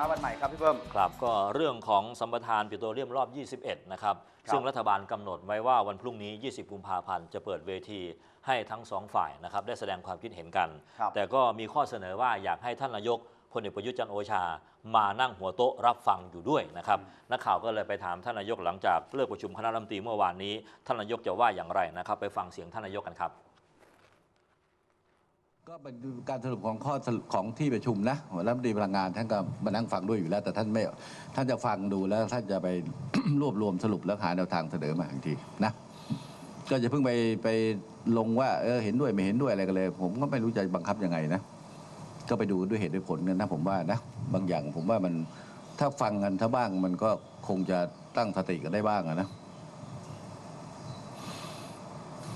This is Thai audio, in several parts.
ฟ้าวันใหม่ครับพี่เพิ่ม ครับก็เรื่องของสัมปทานปิโตรเลียมรอบ 21 นะครับ ครับซึ่งรัฐบาลกำหนดไว้ว่าวันพรุ่งนี้ 20 กุมภาพันธ์จะเปิดเวทีให้ทั้งสองฝ่ายนะครับได้แสดงความคิดเห็นกัน ครับ แต่ก็มีข้อเสนอว่าอยากให้ท่านนายกพลเอกประยุทธ์จันทร์โอชา มานั่งหัวโต๊ะรับฟังอยู่ด้วยนะครับนักข่าวก็เลยไปถามท่านนายกหลังจากเลิกประชุมคณะรัฐมนตรีเมื่อวานนี้ ท่านนายกจะว่าอย่างไรนะครับ ไปฟังเสียงท่านนายกกันครับ ก็เป็นการสรุปของข้อสรุปของที่ประชุมนะรัฐมนตรีพลังงานท่านก็มานั่งฟังด้วยอยู่แล้ว แต่ท่านไม่ท่านจะฟังดูแล้วท่านจะไป รวบรวมสรุปแล้วหาแนวทางเสนอมาอีกทีนะก็จะเพิ่งไปไปลงว่าเออเห็นด้วยไม่เห็นด้วยอะไรกันเลย ผมก็ไม่รู้จะบังคับยังไงนะก็ไปดูด้วยเหตุด้วยผลกันนะผมว่านะบางอย่างผมว่ามันถ้าฟังกันถ้าบ้างมันก็คงจะตั้งสติกันได้บ้างนะ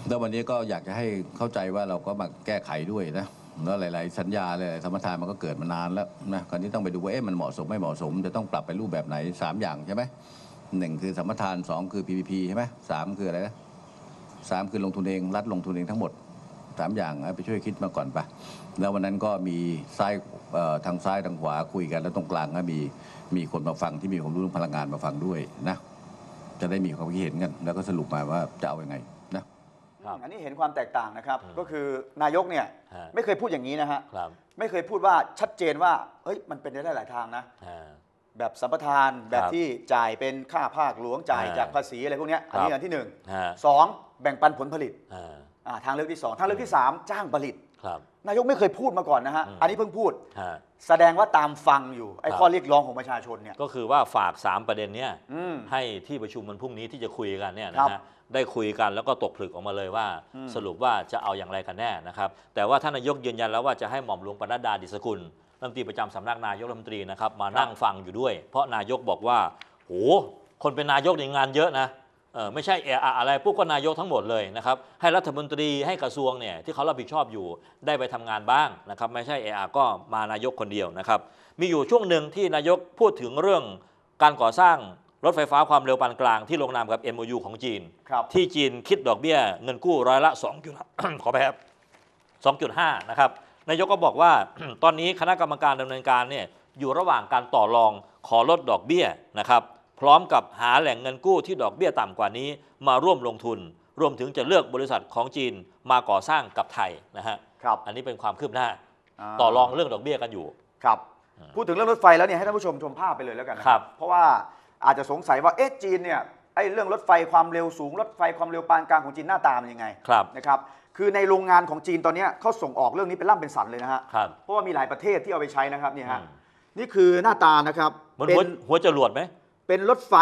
แล้ววันนี้ก็อยากจะให้เข้าใจว่าเราก็มาแก้ไขด้วยนะแล้วหลาย ๆ สัญญาหลายๆสมปทานมันก็เกิดมานานแล้วนะคราวนี้ต้องไปดูว่าเอ๊ะมันเหมาะสมไม่เหมาะสม จะต้องปรับไปรูปแบบไหนสามอย่างใช่ไหมหนึ่งคือสมปทานสองคือ PPP ใช่ไหมสามคืออะไรนะสามคือลงทุนเองรัฐลงทุนเองทั้งหมดสามอย่างไปช่วยคิดมาก่อนปะแล้ววันนั้นก็มีซ้ายทางซ้ายทางขวาคุยกัน แล้วตรงกลางก็มีมีคนมาฟังที่มีความรู้เรื่องพลังงานมาฟังด้วยนะจะได้มีความคิดเห็นกันแล้วก็สรุปมาว่าจะเอาอยัางไง ครับอันนี้เห็นความแตกต่างนะครับอืมก็คือนายกเนี่ยฮะ ไม่เคยพูดอย่างนี้นะฮะครับไม่เคยพูดว่าชัดเจนว่าเฮ้ยมันเป็นได้หลายทางนะ อ่า แบบสัมปทานแบบครับที่จ่ายเป็นค่าภาคหลวงจ่ายอ่าจากภาษีอะไรพวกเนี้ยอันนี้ครับ อันที่หนึ่งฮะสองแบ่งปันผลผลิตอ่า อ่าทางเลือกที่สองทางเลือกที่สามจ้างผลิต ครับ นายกไม่เคยพูดมาก่อนนะฮะ อืม อันนี้เพิ่งพูด ฮะแสดงว่าตามฟังอยู่ ไอ้ครับข้อเรียกร้องของประชาชนเนี่ย ก็คือว่าฝาก 3 ประเด็นเนี้ยอืม ให้ที่ประชุมมันพรุ่งนี้ที่จะคุยกันเนี่ยครันะบฮะได้คุยกันแล้วก็ตกผลึกออกมาเลยว่า อืม สรุปว่าจะเอาอย่างไรกันแน่นะครับ แต่ว่าท่านนายกยืนยันแล้วว่าจะให้หม่อมหลวงปนัดดาดิสกุลรัฐมนตรีประจำสำนักนายกรัฐมนตรีนะครับมานั่งฟังอยู่ด้วย เพราะนายกบอกว่าโหคนเป็นนายกในงานเยอะนะเออ ไม่ใช่เอะอะอะไรปุ๊บก็นายกทั้งหมดเลยนะครับให้รัฐมนตรีให้กระทรวงเนี่ยที่เขารับผิดชอบอยู่ได้ไปทำงานบ้างนะครับไม่ใช่เอะอะก็มานายกคนเดียวนะครับมีอยู่ช่วงหนึ่งที่นายกพูดถึงเรื่องการก่อสร้างรถไฟฟ้าความเร็วปานกลางที่ลงนามกับ MOU ของจีนครับที่จีนคิดดอกเบี้ยเงินกู้ร้อยละ2จุดขอไปครับ2.5นะครับนายกก็บอกว่าตอนนี้คณะกรรมการดำเนินการเนี่ยอยู่ระหว่างการต่อรองขอลดดอกเบี้ยนะครับพ ร้อมกับหาแหล่งเงินกู้ที่ดอกเบี้ยต่ำกว่านี้ มาร่วมลงทุน รวมถึงจะเลือกบริษัทของจีนมาก่อสร้างกับไทยนะฮะครับอันนี้เป็นความคืบหน้าาต่อรองเรื่องดอกเบี้ยกันอยู่ ครับอืมพูดถึงเรื่องรถไฟแล้วเนี่ยให้ท่านผู้ชมชมภาพไปเลยแล้วกันนะครับ เพราะว่าอาจจะสงสัยว่าเอ๊ะจีนเนี่ยไอ้เรื่องรถไฟความเร็วสูงรถไฟความเร็วปานกลางของจีนหน้าตามันยังไงครับนะครับคือในโรงงานของจีนตอนเนี้ยเขาส่งออกเรื่องนี้เป็นล่ำเป็นสันเลยนะฮะครับเพราะว่ามีหลายประเทศที่เอาไปใช้นะครับเนี่ยฮะอืมนี่คือหน้าตานะครับเหมันเป็หัวนหัวจรวดไหม เป็นรถไฟ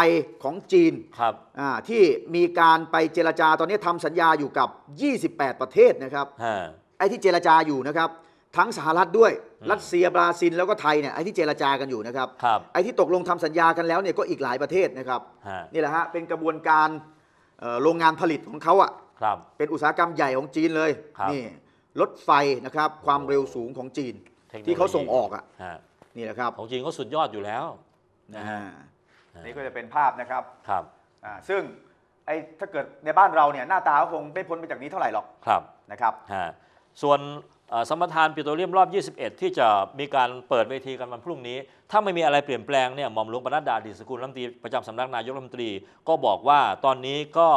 ของจีนครับอ่าที่มีการไปเจรจาตอนนี้ทำสัญญาอยู่กับ 28 ประเทศนะครับฮะไอ้ที่เจรจาอยู่นะครับ ทั้งสหรัฐด้วยอืมรัสเซียบราซิลแล้วก็ไทยเนี่ยไอ้ที่เจรจากันอยู่นะครับ ครับ ไอ้ที่ตกลงทำสัญญากันแล้วเนี่ยก็อีกหลายประเทศนะครับ ฮะ นี่แหละฮะเป็นกระบวนการเอ่อโรงงานผลิตของเขาอะครับ เป็นอุตสาหกรรมใหญ่ของจีนเลย ครับนี่รถไฟนะครับความเร็วสูงของจีนทคโนโลยี ที่เขาส่งออกอะฮะนี่แหละครับของจริงก็สุดยอดอยู่แล้ว นะอ่าฮะ นี่ก็จะเป็นภาพนะครับครับอ่าซึ่งไอ้ถ้าเกิดในบ้านเราเนี่ยหน้าตาก็คงไม่พ้นไปจากนี้เท่าไหร่หรอกครับนะครับฮะส่วนเอ่อสัมปทานปิโตรเลียมรอบ 21 ที่จะมีการเปิดเวทีกันวันพรุ่งนี้ ถ้าไม่มีอะไรเปลี่ยนแปลงเนี่ยหม่อมหลวงปนัดดาดิสกุลรัฐมนตรีประจำสำนักนายกรัฐมนตรี ก็บอกว่าตอนนี้ก็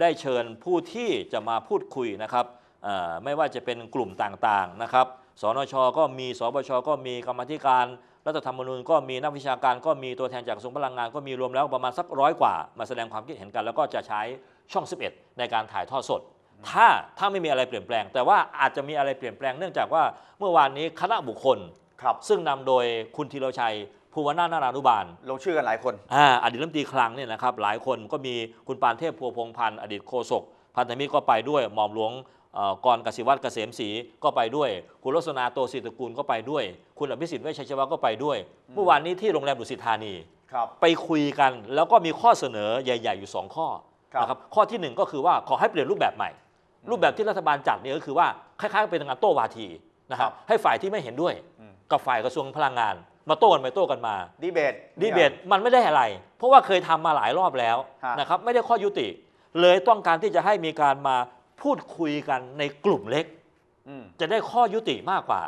ได้เชิญผู้ที่จะมาพูดคุยนะครับเอ่อไม่ว่าจะเป็นกลุ่มต่างๆนะครับสนชก็มีสบชก็มีกรรมาธิการรัฐธรรมนูญก็มีนักวิชาการก็มีตัวแทนจากกระทรวงพลังงานก็มีรวมแล้วประมาณสักร้อยกว่า มาแสดงความคิดเห็นกัน แล้วก็จะใช้ช่อง 11 ในการถ่ายทอดสด ถ้าถ้าไม่มีอะไรเปลี่ยนแปลง แต่ว่าอาจจะมีอะไรเปลี่ยนแปลงเนื่องจากว่าเมื่อวานนี้คณะบุคคลครับซึ่งนำโดยคุณธีรชัยภูวนาถนารานุบาล ลงชื่อกันหลายคนอ่าอดีตรัฐมนตรีคลังเนี่ยนะครับหลายคนก็มีคุณปานเทพพัวพงพันธ์อดีตโฆษก พันธมิตรก็ไปด้วยหม่อมหลวงเอ่อกรกสิวัตรเกษมศรีก็ไปด้วย คุณลักษณาโตศิตรกูลก็ไปด้วย คุณอภิสิทธิ์เวชชัยชวะก็ไปด้วยเมื่อวานนี้ที่โรงแรมดุสิตธานีครับไปคุยกันแล้วก็มีข้อเสนอใหญ่ ๆ อยู่ 2 ข้อครับนะครับข้อทีหนึ่1 ก็คือว่าขอให้เปลี่ยนรูปแบบใหม่ รูปแบบที่รัฐบาลจัดเนี่ยก็คือว่าคล้ายๆเป็นงานโต้วาทีนะคครัรับบให้ฝ่ายที่ไม่เห็นด้วยอืมกับฝ่ายกระทรวงพลังงาน มาโต้กันไปโต้กันมาดีเบตดีเบตมันไม่ได้อะไร เพราะว่าเคยทำมาหลายรอบแล้วฮะนะครับไม่ได้ข้อยุติ เลยต้องการที่จะให้มีการมาพูดคุยกันในกลุ่มเล็ก อืม จะได้ข้อยุติมากกว่า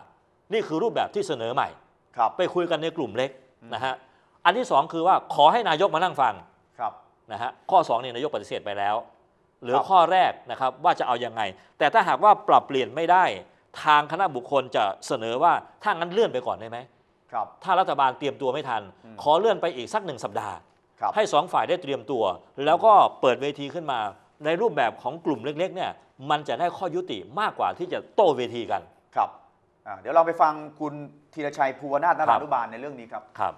นี่คือรูปแบบที่เสนอใหม่ ครับ ไปคุยกันในกลุ่มเล็กนะฮะอันที่สองคือว่าขอให้นายกมานั่งฟัง ครับ นะฮะข้อ2เนี่ยนายกปฏิเสธไปแล้วเหลือครับ ข้อแรกนะครับว่าจะเอายังไง แต่ถ้าหากว่าปรับเปลี่ยนไม่ได้ ทางคณะบุคคลจะเสนอว่าถ้างั้นเลื่อนไปก่อนได้ไหม ครับ ถ้ารัฐบาลเตรียมตัวไม่ทัน อืม ขอเลื่อนไปอีกสักหนึ่งสัปดาห์ ครับให้สองฝ่ายได้เตรียมตัว แล้วก็เปิดเวทีขึ้นมา ในรูปแบบของกลุ่มเล็กๆเนี่ยมันจะได้ข้อยุติมากกว่าที่จะโต้เวทีกัน ครับอ่าเดี๋ยวเราไปฟังคุณธีรชัยภูวนาถนารานุบาลในเรื่องนี้ครับ ครับ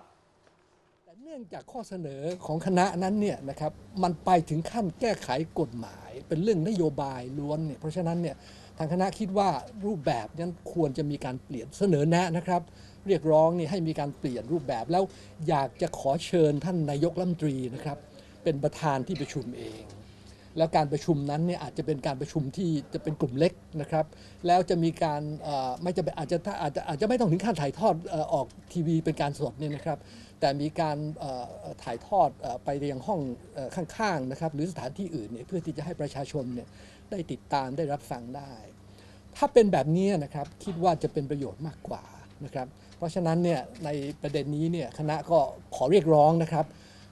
แต่เนื่องจากข้อเสนอของคณะนั้นเนี่ยนะครับมันไปถึงขั้นแก้ไขกฎหมาย เป็นเรื่องนโยบายล้วนเนี่ยเพราะฉะนั้นเนี่ยทางคณะคิดว่ารูปแบบนั้นควรจะมีการเปลี่ยนเสนอแนะนะครับ เรียกร้องนี่ให้มีการเปลี่ยนรูปแบบ แล้วอยากจะขอเชิญท่านนายกรัฐมนตรีนะครับ เป็นประธานที่ประชุมเอง แล้วการประชุมนั้นเนี่ยอาจจะเป็นการประชุมที่จะเป็นกลุ่มเล็กนะครับ แล้วจะมีการเอ่อไม่จะอาจจะอาจจะอาจจะไม่ต้องถึงขั้นถ่ายทอดอออกทีวีเป็นการสดเนี่ยนะครับ แต่มีการถ่ายทอดอไปยังห้องอข้างๆนะครับ หรือสถานที่อื่นเนี่ยเพื่อที่จะให้ประชาชนเนี่ยได้ติดตามได้รับฟังได้ ถ้าเป็นแบบนี้นะครับคิดว่าจะเป็นประโยชน์มากกว่านะครับ ราะฉะนั้นเนี่ยในประเด็นนี้เนี่ยคณะก็ขอเรียกร้องนะครับ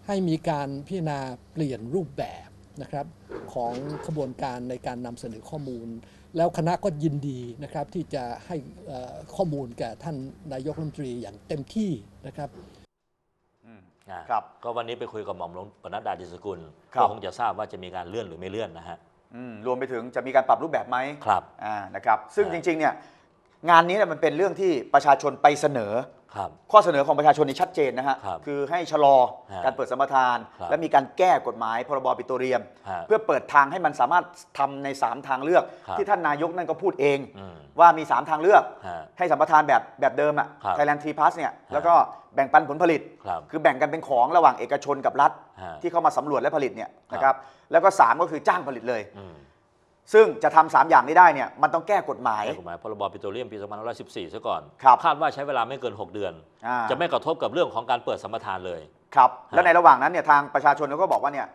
ให้มีการพิจารณาเปลี่ยนรูปแบบนะครับของขบวนการในการนำเสนอข้อมูล แล้วคณะก็ยินดีนะครับที่จะให้เอ่อข้อมูลแก่ท่านนายกรัฐมนตรีอย่างเต็มที่นะครับนะครับก็วันนี้ไปคุยกับหม่อมหลวงปนัดดาดิสกุลครับก็คงจะทราบว่าจะมีการเลื่อนหรือไม่เลื่อนนะฮะอืมรวมไปถึงจะมีการปรับรูปแบบไหมครับอ่านะครับ ซึ่งอ่าจริงๆเนี่ย งานนี้เนี่ยมันเป็นเรื่องที่ประชาชนไปเสนอ ครับ ข้อเสนอของประชาชนนี่ชัดเจนนะฮะครับคือให้ชะลอฮะการเปิดสัมปทาน ครับและมีการแก้กฎหมายพรบปิโตรเลียม ฮะเพื่อเปิดทางให้มันสามารถทำใน 3 ทางเลือก ครับที่ท่านนายกนั่นก็พูดเอง อืม ว่ามี 3 ทางเลือก ฮะ ให้สัมปทานแบบแบบเดิมอะครับไทยแลนด์ทีพาสเนี่ยแล้วก็แบ่งปันผลผลิต ครับคือแบ่งกันเป็นของระหว่างเอกชนกับรัฐ ฮะที่เข้ามาสำรวจและผลิตเนี่ยครับนะครับแล้วก็ 3 ก็คือจ้างผลิตเลย อืม ซึ่งจะทำสามอย่างนี้ได้เนี่ยมันต้องแก้กฎหมายแก้กฎหมายพรบปิโตรเลียมปี2514ซะก่อนครับคาดว่าใช้เวลาไม่เกิน 6 เดือน อ่า จะไม่กระทบกับเรื่องของการเปิดสัมปทานเลย ครับฮะและในระหว่างนั้นเนี่ยทางประชาชนเขาก็บอกว่าเนี่ย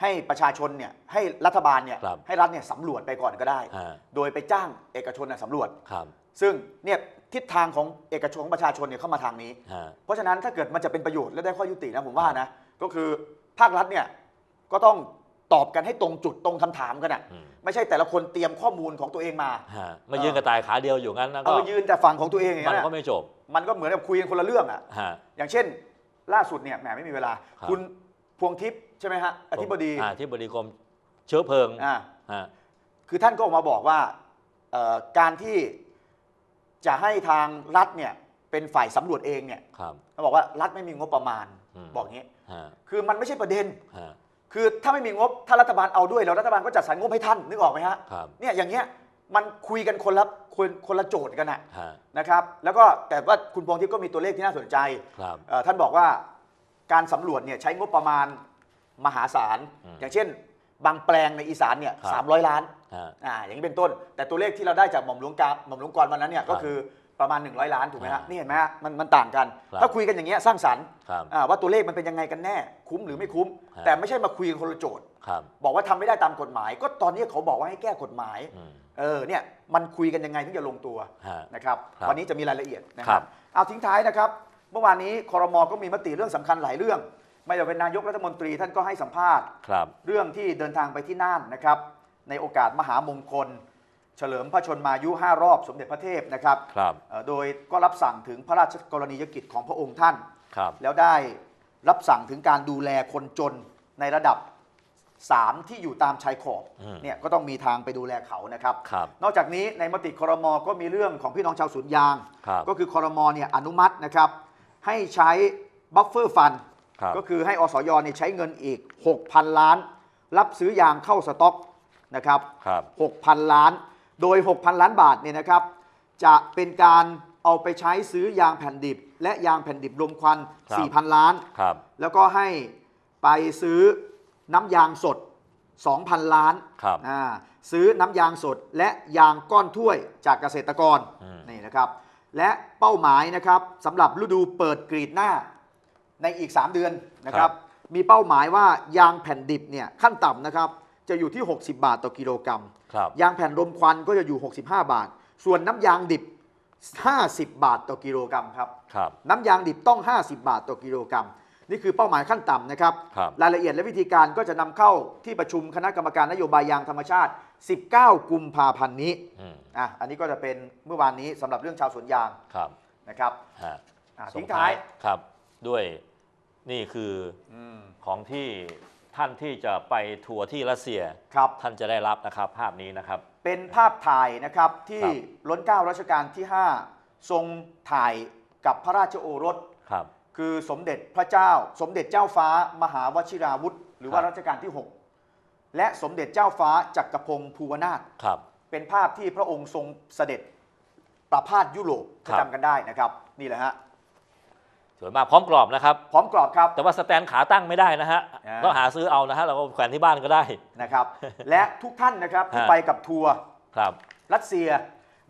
ให้ประชาชนเนี่ยให้รัฐบาลเนี่ยครับ ให้รัฐเนี่ยสำรวจไปก่อนก็ได้ ฮะโดยไปจ้างเอกชนน่ะสำรวจ ครับซึ่งเนี่ยทิศทางของเอกชนของประชาชนเนี่ยเข้ามาทางนี้ ฮะ เพราะฉะนั้นถ้าเกิดมันจะเป็นประโยชน์และได้ข้อยุตินะผมว่านะก็คือภาครัฐเนี่ยก็ต้อง ตอบกันให้ตรงจุดตรงคำถามกันอะอืมไม่ใช่แต่ละคนเตรียมข้อมูลของตัวเองมา ฮะมายืนกระต่ายขาเดียวอยู่งั้นนะเอาก็มายืนแต่ฝั่งของตัวเองอย่างมันนั้นก็อะไม่จบมันก็เหมือนกับคุยกันคนละเรื่องอะ ฮะ อย่างเช่น ล่าสุดเนี่ยแหมไม่มีเวลา ครับ คุณพวงทิพย์ใช่ไหมฮะอธิบดีอ่าอธิบดีกรมเชื้อเพลิงอ่าฮะคือท่านก็ออกมาบอกว่าเอ่อการที่จะให้ทางรัฐเนี่ยเป็นฝ่ายสำรวจเองเนี่ยครับ เขาบอกว่ารัฐไม่มีงบประมาณอืม บอกอย่างนี้ ฮะคือมันไม่ใช่ประเด็น ฮะ คือถ้าไม่มีงบถ้ารัฐบาลเอาด้วยแล้วรัฐบาลก็จัดสรรงบให้ท่านนึกออกไหมฮะครับ เนี่ยอย่างเงี้ยมันคุยกันคนละคนคนละโจทย์กันอะฮะนะครับ แล้วก็แต่ว่าคุณพงษ์ทิพย์ก็มีตัวเลขที่น่าสนใจครับ เอ่อท่านบอกว่าการสำรวจเนี่ยใช้งบประมาณมหาศาล อืมอย่างเช่น บางแปลงในอีสานเนี่ยครับ สามร้อยล้านฮะ อ่าอย่างนี้เป็นต้น แต่ตัวเลขที่เราได้จากหม่อมหลวงกาหม่อมหลวงกรวันนั้นเนี่ยก็ครับคือ ประมาณ 100 ล้านถูกไหมฮะอ่านี่นี่เห็นไหมฮะมันมันต่างกัน ครับถ้าคุยกันอย่างเงี้ยสร้างสรรค์ครับอ่าว่าตัวเลขมันเป็นยังไงกันแน่ คุ้มหรือไม่คุ้มฮะแต่ไม่ใช่มาคุยกันคนละโจทย์ ครับบอกว่าทำไม่ได้ตามกฎหมาย ก็ตอนนี้เขาบอกว่าให้แก้กฎหมาย อืม เออเนี่ยมันคุยกันยังไงถึงจะลงตัวฮะนะครับครับวันนี้จะมีรายละเอียดนะคครัรับบเอาทิ้งท้ายนะครับ เมื่อวานนี้คอรมอก็มีมติเรื่องสำคัญหลายเรื่อง ไม่ว่าเป็นนายกรัฐมนตรีท่านก็ให้สัมภาษณ์ ครับ เรื่องที่เดินทางไปที่น่านนะครับ ในโอกาสมหามงคล เฉลิมพระชนมายุ 5 รอบสมเด็จพระเทพนะครับครับเอ่อโดยก็รับสั่งถึงพระราชกรณียกิจของพระองค์ท่าน ครับ แล้วได้รับสั่งถึงการดูแลคนจนในระดับ 3 ที่อยู่ตามชายขอบอืม เนี่ยก็ต้องมีทางไปดูแลเขานะครับ ครับ นอกจากนี้ในมติครมก็มีเรื่องของพี่น้องชาวสวนยาง ครับก็คือครมเนี่ยอนุมัตินะครับ ให้ใช้บัฟเฟอร์ฟัน ครับก็คือให้อสยเนี่ยใช้เงินอีก 6,000 ล้าน รับซื้อยางเข้าสต็อกนะครับ ครับ 6,000 ล้าน โดย 6,000 ล้านบาทเนี่ยนะครับจะเป็นการเอาไปใช้ซื้อยางแผ่นดิบ และยางแผ่นดิบรมควัน ครับ 4,000 ล้าน ครับ แล้วก็ให้ไปซื้อน้ำยางสด 2,000 ล้านครับ อ่าซื้อน้ำยางสดและยางก้อนถ้วยจากเกษตรกรอืม นี่นะครับ และเป้าหมายนะครับสำหรับฤดูเปิดกรีดหน้าในอีก 3 เดือนนะครับ มีเป้าหมายว่ายางแผ่นดิบเนี่ยขั้นต่ำนะครับ จะอยู่ที่ 60 บาทต่อกิโลกรัม ครับ ยางแผ่นรมควันก็จะอยู่ 65 บาท ส่วนน้ำยางดิบ 50 บาทต่อกิโลกรัมครับ ครับ น้ำยางดิบต้อง 50 บาทต่อกิโลกรัม นี่คือเป้าหมายขั้นต่ำนะครับ ครับรายละเอียดและวิธีการก็จะนำเข้าที่ประชุมคณะกรรมการนโยบายยางธรรมชาติ 19 กุมภาพันธ์นี้อืม อะอันนี้ก็จะเป็นเมื่อวานนี้สำหรับเรื่องชาวสวนยางครับนะครับฮะอะส่ทิ้งงท้ายครับ ด้วยนี่คือออืม ของที่ ท่านที่จะไปทัวร์ที่รัสเซีย ครับ ท่านจะได้รับนะครับภาพนี้นะครับ เป็นภาพถ่ายนะครับที่ครับ ล้นเกล้ารัชกาลที่ 5 ทรงถ่ายกับพระราชโอรส ครับ คือสมเด็จพระเจ้า สมเด็จเจ้าฟ้ามหาวชิราวุธ หรือว่าครับ รัชกาลที่ 6 และสมเด็จเจ้าฟ้าจักรพงศ์ภูวนาถครับ เป็นภาพที่พระองค์ทรงเสด็จประพาสยุโรปครับจำกันได้นะครับ นี่แหละฮะ สวยมากพร้อมกรอบนะครับ พร้อมกรอบครับแต่ว่าสแตนขาตั้งไม่ได้นะฮะอ่า ต้องหาซื้อเอานะฮะเราก็แขวนที่บ้านก็ได้ นะครับ และทุกท่านนะครับที่ฮะ ไปกับทัวร์ครับรัสเซีย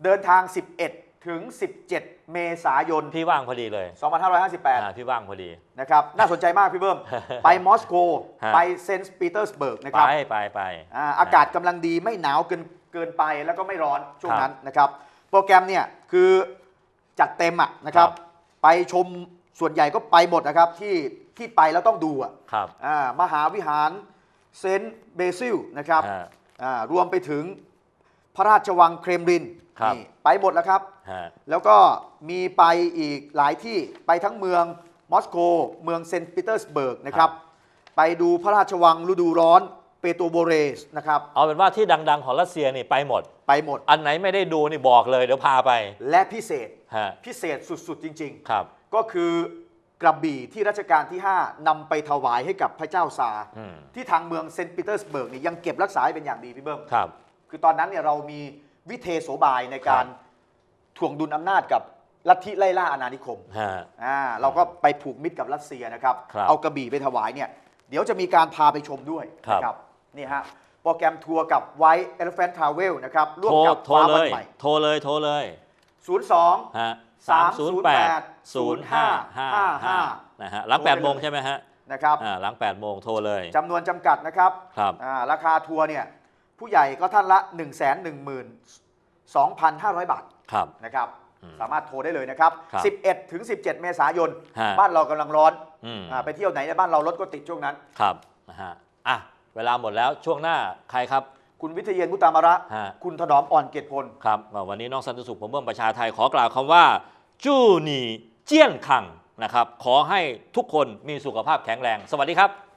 เดินทาง 11 ถึง 17 เมษายน พี่ว่างพอดีเลย2558อ่าพี่ว่างพอดี นะครับ น่าสนใจมากพี่เบิ้ม ไปมอสโก ฮะ ไปเซนต์ปีเตอร์สเบิร์กนะคไปรับไปไป อ่าอากาศกำลังดีไม่หนาวเกินเกินไปแล้วก็ไม่ร้อนช่วงครับนั้นนะครับ โปรแกรมเนี่ยคือจัดเต็มอะนะครับ ครับ ไปชม ส่วนใหญ่ก็ไปหมดนะครับที่ที่ไปแล้วต้องดูอะครับ อ่ามหาวิหารเซนต์เบซิลนะครับฮะอ่ารวมไปถึงพระราชวังเครมลินครับ นี่ไปหมดแล้วครับ ฮะ แล้วก็มีไปอีกหลายที่ไปทั้งเมืองมอสโก เมืองเซนต์ปีเตอร์สเบิร์กนะครับ ไปดูพระราชวังฤดูร้อนเปโตรโบเรสนะครับ เอาเป็นว่าที่ดัง ๆ ของรัสเซียนี่ไปหมด ไปหมดอันไหนไม่ได้ดูนี่บอกเลยเดี๋ยวพาไปและพิเศษฮะพิเศษสุด ๆ จริง ครับๆ ก็คือกระบี่ที่รัชกาลที่ 5นำไปถวายให้กับพระเจ้าซาร์อืม ที่ทางเมืองเซนต์ปีเตอร์สเบิร์กนี่ยังเก็บรักษาให้เป็นอย่างดีพี่เบิ้ม ครับ คือตอนนั้นเนี่ยเรามีวิเทโสบายในการถ่วงดุลอำนาจกับลัทธิไล่ล่าอาณานิคมฮะ อ่าเราก็ไปผูกมิตรกับรัสเซียนะครับ ครับเอากระบี่ไปถวายเนี่ยเดี๋ยวจะมีการพาไปชมด้วยครับ นะครับนี่ฮะโปรแกรมทัวร์กับ White Elephant Travel นะครับร่วโทมรกับโทรฟ้าเลวันย ใหม่ โทรเลย โทรเลย 02ฮะ308 0555นะฮะหลังโทรไป8โมงเลยใช่ไหมฮะนะครับอ่าหลัง8โมงโทรเลยจำนวนจำกัดนะครับครับอ่าราคาทัวร์เนี่ยผู้ใหญ่ก็ท่านละ 1 1 2 5 0 0 บาทครับนะครับอืมสามารถโทรได้เลยนะครับครับ11 ถึง 17 เมษายนฮะบ้านเรากำลังร้อนอืมอ่าไปเที่ยวไหนในบ้านเรารถก็ติดช่วงนั้น ครับนะฮะอะเวลาหมดแล้วช่วงหน้าใครครับ คุณวิทยเยนมุตตามาระ ฮะ คุณถนอมอ่อนเกตพล ครับวันนี้น้องสันติสุขผมเบิ้มประชาไทยขอกล่าวคำว่า จู้หนีเจี้ยนคังนะครับ ขอให้ทุกคนมีสุขภาพแข็งแรง สวัสดีครับ